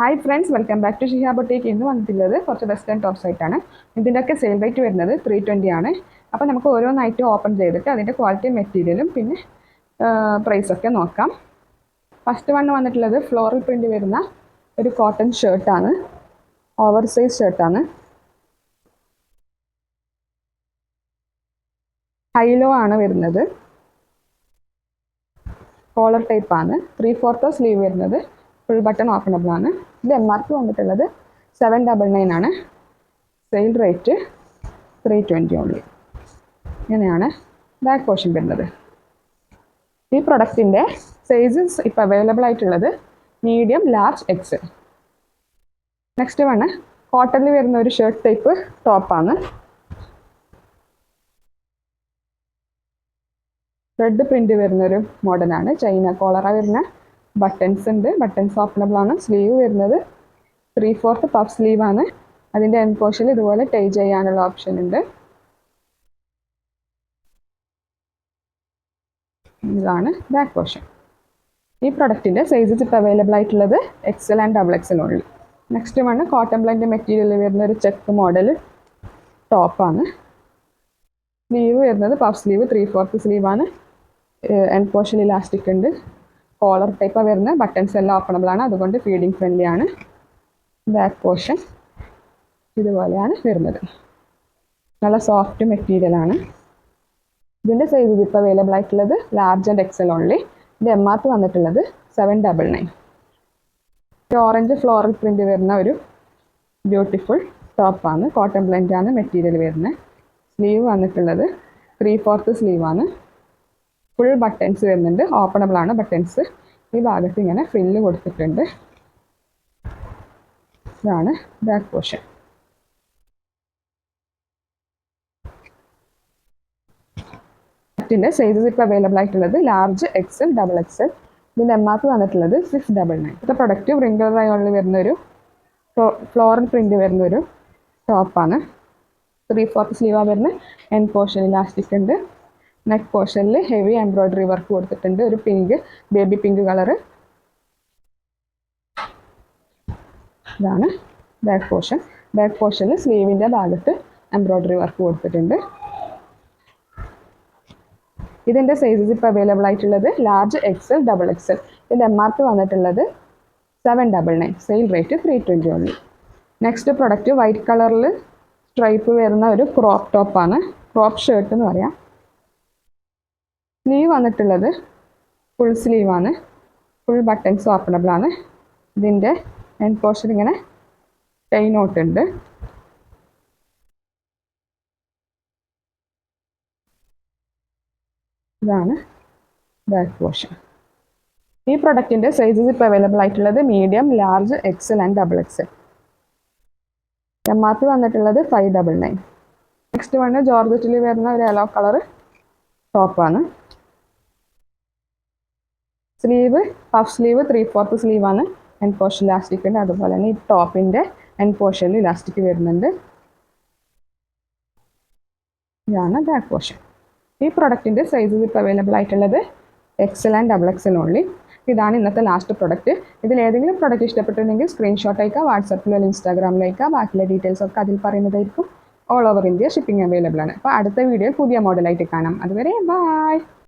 Hi friends welcome back to Shiha boutique ഇന്ന് വന്നിട്ടുള്ളത് കുറച്ച് വെസ്റ്റേൺ ടോപ്സ് ആയിട്ടാണ് ഇതിന്റെയൊക്കെ സെയിൽ റേറ്റ് വരുന്നത് ത്രീ ട്വന്റി ആണ്. അപ്പോൾ നമുക്ക് ഓരോന്നായിട്ട് ഓപ്പൺ ചെയ്തിട്ട് അതിന്റെ ക്വാളിറ്റി മെറ്റീരിയലും പിന്നെ പ്രൈസൊക്കെ നോക്കാം. ഫസ്റ്റ് വൺ വന്നിട്ടുള്ളത് ഫ്ലോറൽ പ്രിന്റ് വരുന്ന ഒരു കോട്ടൺ ഷർട്ടാണ് ഓവർ സൈസ് ഷർട്ടാണ് ഹൈലോ ആണ് വരുന്നത്. കോളർ ടൈപ്പാണ് ത്രീ ഫോർത്ത് സ്ലീവ് വരുന്നത്. ഫുൾ ബട്ടൺ ഓപ്പണബിൾ ആണ്. ഇത് എം ആർ പി വന്നിട്ടുള്ളത് സെവൻ ഡബിൾ നയൻ ആണ്. Sale rate three twenty only ഇങ്ങനെയാണ് ബാക്ക് പോർഷൻ വരുന്നത്. ഈ പ്രൊഡക്റ്റിന്റെ സൈസസ് ഇപ്പോൾ അവൈലബിൾ ആയിട്ടുള്ളത് medium large X next one കോട്ടണിൽ വരുന്ന ഒരു ഷർട്ട് ടൈപ്പ് ടോപ്പാണ് റെഡ് പ്രിന്റ് വരുന്നൊരു മോഡലാണ് ചൈന കോളറ വരുന്ന ബട്ടൺസ് ഉണ്ട്. ബട്ടൺസ് ഓപ്പണബിൾ ആണ്. സ്ലീവ് വരുന്നത് ത്രീ ഫോർത്ത് പഫ് സ്ലീവ് ആണ്. അതിന്റെ എൻ പോർഷനിൽ ഇതുപോലെ ടൈ ചെയ്യാനുള്ള ഓപ്ഷൻ ഉണ്ട്. ഇതാണ് ബാക്ക് പോർഷൻ ഈ പ്രൊഡക്റ്റിന്റെ സൈസസ് ഇപ്പോൾ അവൈലബിൾ ആയിട്ടുള്ളത് എക്സൽ ആൻഡ് ഡബിൾ എക്സൽ ഉള്ളിൽ next one cotton blend material വരുന്ന ഒരു ചെക്ക് മോഡൽ ടോപ്പാണ് സ്ലീവ് വരുന്നത് പഫ് സ്ലീവ് ത്രീ ഫോർത്ത് സ്ലീവാണ് എൻ പോർഷൻ ഇലാസ്റ്റിക് ഉണ്ട്. കോളർ ടൈപ്പ് വരുന്ന ബട്ടൺസ് എല്ലാം ഓപ്പണബിൾ ആണ്. അതുകൊണ്ട് ഫീഡിങ് ഫ്രണ്ട്ലി ആണ്. ബാക്ക് പോർഷൻ ഇതുപോലെയാണ് വരുന്നത്. നല്ല സോഫ്റ്റ് മെറ്റീരിയൽ ആണ്. ഇതിന്റെ സൈസ് ഇപ്പോൾ അവൈലബിൾ ആയിട്ടുള്ളത് ലാർജ് ആൻഡ് എക്സൽ ഓൺലി ഇതിന്റെ എം ആർ പി വന്നിട്ടുള്ളത് seven double nine orange floral print വരുന്ന ഒരു ബ്യൂട്ടിഫുൾ ടോപ്പാണ് കോട്ടൺ ബ്ലെൻഡ് ആണ് മെറ്റീരിയൽ വരുന്നത്. സ്ലീവ് വന്നിട്ടുള്ളത് ത്രീ ഫോർത്ത് സ്ലീവാണ് ഫുൾ ബട്ടൺസ് വരുന്നുണ്ട്. ഓപ്പണബിൾ ആണ് ബട്ടൺസ് ഈ ഭാഗത്ത് ഇങ്ങനെ ഫ്രില്ല് കൊടുത്തിട്ടുണ്ട്. ഇതാണ് ബാക്ക് പോർഷൻ ഷർട്ടിന്റെ സൈസസ് ഇപ്പോൾ അവൈലബിൾ ആയിട്ടുള്ളത് large X L double XL ഇതിന്റെ എം ആർ പി വന്നിട്ടുള്ളത് സിക്സ് ഡബിൾ നയൻ ഇപ്പോൾ പ്രൊഡക്റ്റ് റിങ്കിൾ റയോണിൽ വരുന്നൊരു ഫ്ലോറൽ പ്രിന്റ് വരുന്നൊരു ടോപ്പാണ് ത്രീ ഫോർത്ത് സ്ലീവാണ് വരുന്നത്. എൻ പോർഷൻ ഇലാസ്റ്റിക് ഉണ്ട്. നെക്ക് പോർഷനിൽ ഹെവി എംബ്രോയ്ഡറി വർക്ക് കൊടുത്തിട്ടുണ്ട്. ഒരു പിങ്ക് ബേബി പിങ്ക് കളറ് ഇതാണ് ബാക്ക് പോർഷൻ ബാക്ക് പോർഷനിൽ സ്ലീവിന്റെ ഭാഗത്ത് എംബ്രോയ്ഡറി വർക്ക് കൊടുത്തിട്ടുണ്ട്. ഇതിന്റെ സൈസസ് ഇപ്പോൾ അവൈലബിൾ ആയിട്ടുള്ളത് ലാർജ് എക്സൽ ഡബിൾ എക്സൽ ഇതിന്റെ എം ആർ പി വന്നിട്ടുള്ളത് seven double nine sale rate three twenty only next product white കളറിൽ സ്ട്രൈപ്പ് വരുന്ന ഒരു ക്രോപ്പ് ടോപ്പാണ് ക്രോപ്പ് ഷർട്ട് എന്ന് പറയാം. സ്ലീവ് വന്നിട്ടുള്ളത് ഫുൾ സ്ലീവാണ് ഫുൾ ബട്ടൺസ് ഓപ്പണബിൾ ആണ്. ഇതിന്റെ എൻഡ് പോർഷൻ ഇങ്ങനെ ടൈ നോട്ട് ഉണ്ട്. ഇതാണ് ബാക്ക് പോർഷൻ ഈ പ്രൊഡക്റ്റിന്റെ സൈസസ് ഇപ്പോൾ അവൈലബിൾ ആയിട്ടുള്ളത് medium large XL and double XL M R P വന്നിട്ടുള്ളത് five double nine next one ജോർജറ്റിൽ വരുന്ന ഒരു യെല്ലോ കളർ ടോപ്പാണ് sleeve puff sleeve three fourth സ്ലീവാണ് end portion elastic ഉണ്ട് അതുപോലെ തന്നെ ഈ ടോപ്പിന്റെ എൻ പോർഷനിൽ ഇലാസ്റ്റിക് വരുന്നുണ്ട്. ഇതാണ് ബാക്ക് പോർഷൻ ഈ പ്രൊഡക്റ്റിന്റെ സൈസസ് ഇപ്പോൾ അവൈലബിൾ ആയിട്ടുള്ളത് XL and double XL only ഇതാണ് ഇന്നത്തെ ലാസ്റ്റ് പ്രൊഡക്റ്റ് ഇതിൽ ഏതെങ്കിലും പ്രൊഡക്റ്റ് ഇഷ്ടപ്പെട്ടിട്ടുണ്ടെങ്കിൽ സ്ക്രീൻഷോട്ട് അയക്കുക വാട്സപ്പിലോ അല്ലെങ്കിൽ ഇൻസ്റ്റാഗ്രാമിൽ അയക്കുക. ബാക്കിയുള്ള ഡീറ്റെയിൽസ് ഒക്കെ അതിൽ പറയുന്നതായിരിക്കും. All over India shipping available ആണ്. അപ്പോൾ അടുത്ത വീഡിയോയിൽ പുതിയ മോഡലായിട്ട് കാണാം. അതുവരെ ബൈ